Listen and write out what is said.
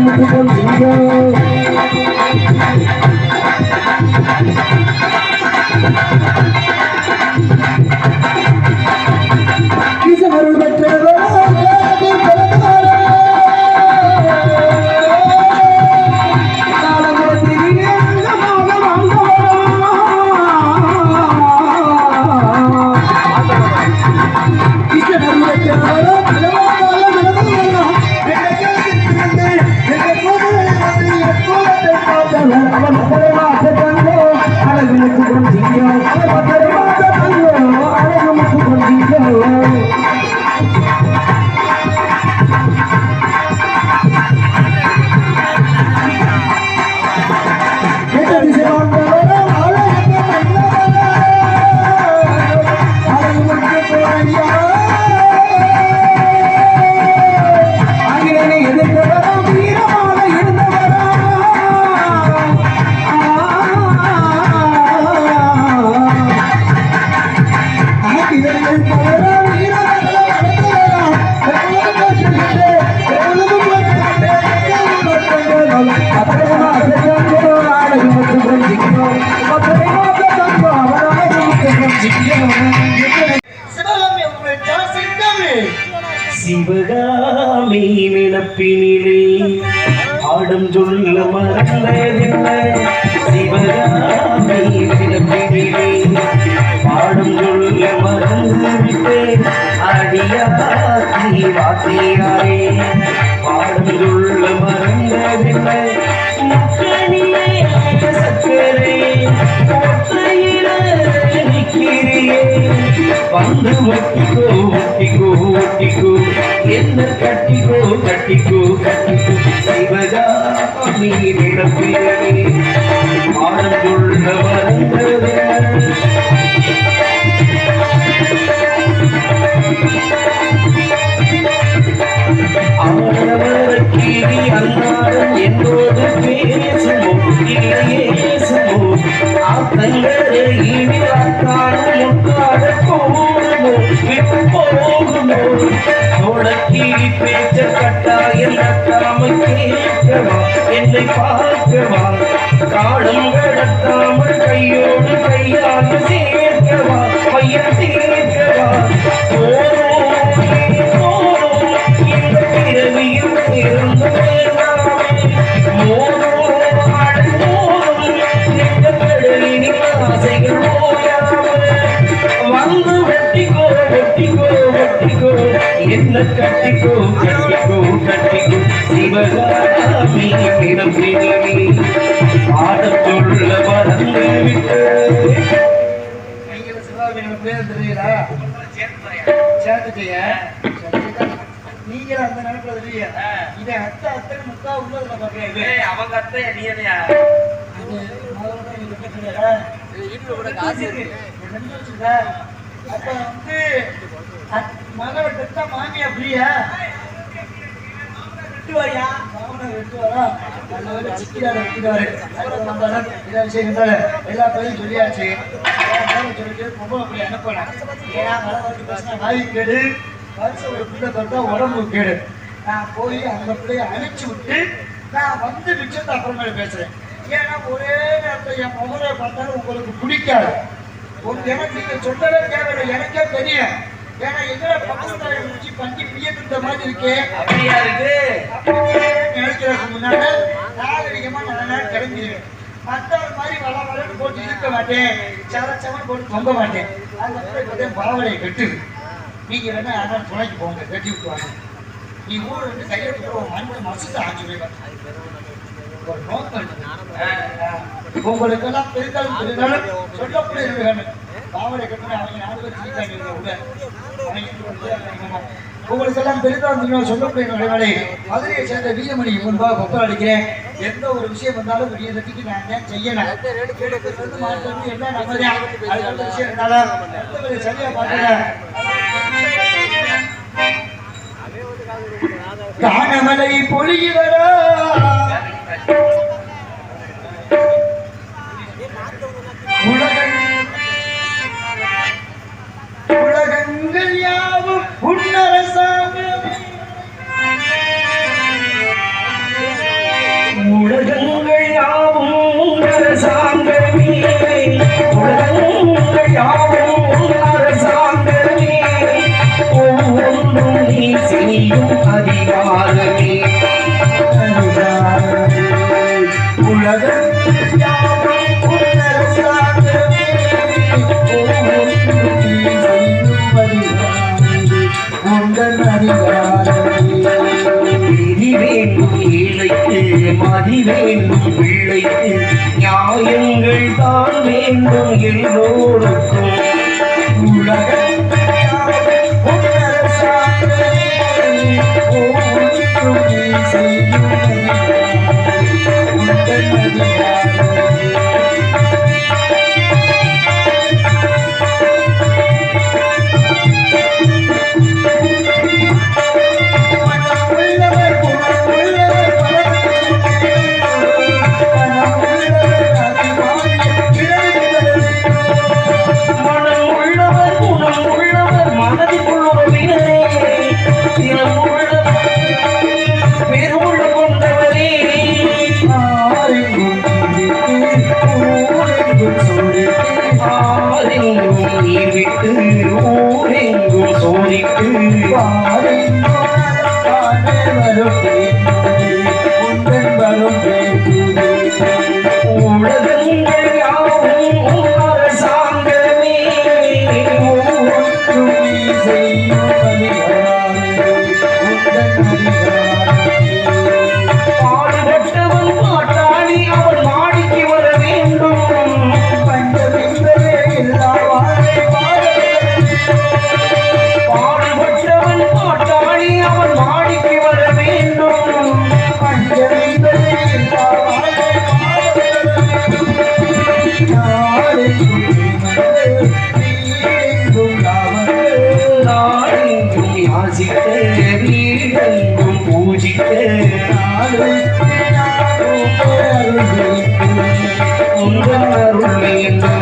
Mati. நினப்பினிலே ஆடும் சொல்ல மறந்ததில்லை சிவகாமி நினப்பினிலே பாடும் சொல்ல மறந்துவிட்டேன் அடியாத்தி வாசியாரே பாடும் சொல்ல மறந்ததில்லை. சக்கரை ஒற்றையிலே நிற்கிறியே வந்து ஒட்டிக்கோ ஒட்டிக்கோ ஒட்டிக்கோ என்ன கட்டிக்கோ கட்டிக்கோ கட்டிக்கோ. சிவகாமி நிரப்பிலே ஆனந்துள்ள அன்னாரம் என்னோடு இனி அத்தாரம் முக்காட போகுமோ விட்டு தொடக்கீரி பேச்ச கட்டாயம் கட்டாம கேட்கவா? என்னை பார்க்கவா? காலம் கடத்தாமல் கையோடு கையாக தெரியல சேர்த்துட்டீங்க நீங்க அந்த நினைப்புல தெரியல இதை அத்தை அத்தை முக்கா உள்ளதுல அவங்க அத்தை நீயா அப்ப வந்து பெத்தா மாமியா பிரியா வெட்டுவாரியா மாமனை வெட்டுவாரா நல்ல அப்புறம் வந்தாலும் எல்லா பேரையும் சொல்லியாச்சு. சொல்லிட்டு பொம்பளை பிள்ளை அனுப்பலாம் ஏன்னா வந்து பேசினா வாயு கேடு ஒரு பிள்ளை பார்த்தா உடம்பு கேடு. நான் போய் அந்த பிள்ளைய அனுப்பிச்சு விட்டு நான் வந்து மிச்சத்தை அப்புறமேல பேசுறேன். ஏன்னா ஒரே நேரத்தில் என் பொம்பளை பார்த்தாலும் உங்களுக்கு பிடிக்காது. ஒரு எனக்கு நீங்க சொல்லவே தேவையில்லை. எனக்கே தெரியும். ஏன்னா எங்களை பக்கத்துல முடிச்சு பஞ்சு பிரியக்கிட்ட மாதிரி இருக்கே. அப்படியா இருக்கு? நினைக்கிறதுக்கு முன்னாடி நாகரிகமா நல்ல நேரம் கிளம்பிடுவேன். மற்றவர் மாதிரி வள வளன்னு போட்டு இருக்க மாட்டேன். சவ போட்டு தொங்க மாட்டேன். அந்த பார்த்தேன் பாவலையை கட்டு நீங்க வேணா யாரும் துணைக்கு போங்க கட்டி விட்டுவாங்க நீ ஊர் வந்து கையை விட்டு மண்ணு மசுத்து ஆச்சு ஒரு நோக்கம் உங்களுக்கெல்லாம் பெருந்தாலும் பெருந்தாலும் சொல்லப்பட பாவலை கட்டுற அவங்க நாலு பேர் அவங்க உங்களுக்கெல்லாம் பெருந்தாலும் தெரியும் சொல்லப்பட வேலை மதுரையை சேர்ந்த வீரமணி முன்பாக கொப்பல் அடிக்கிறேன். எந்த ஒரு விஷயம் வந்தாலும் வெளியே தட்டிக்கு நான் ஏன் செய்யணும் எடுக்கிறது மாற்றது எல்லாம் அது விஷயம் இருந்தாலும் சரியா பார்க்கல. காணமலை பொழிகிறா உலகன் யாசிக்க வீடெங்கும் பூஜிக்க உங்கள் அருள்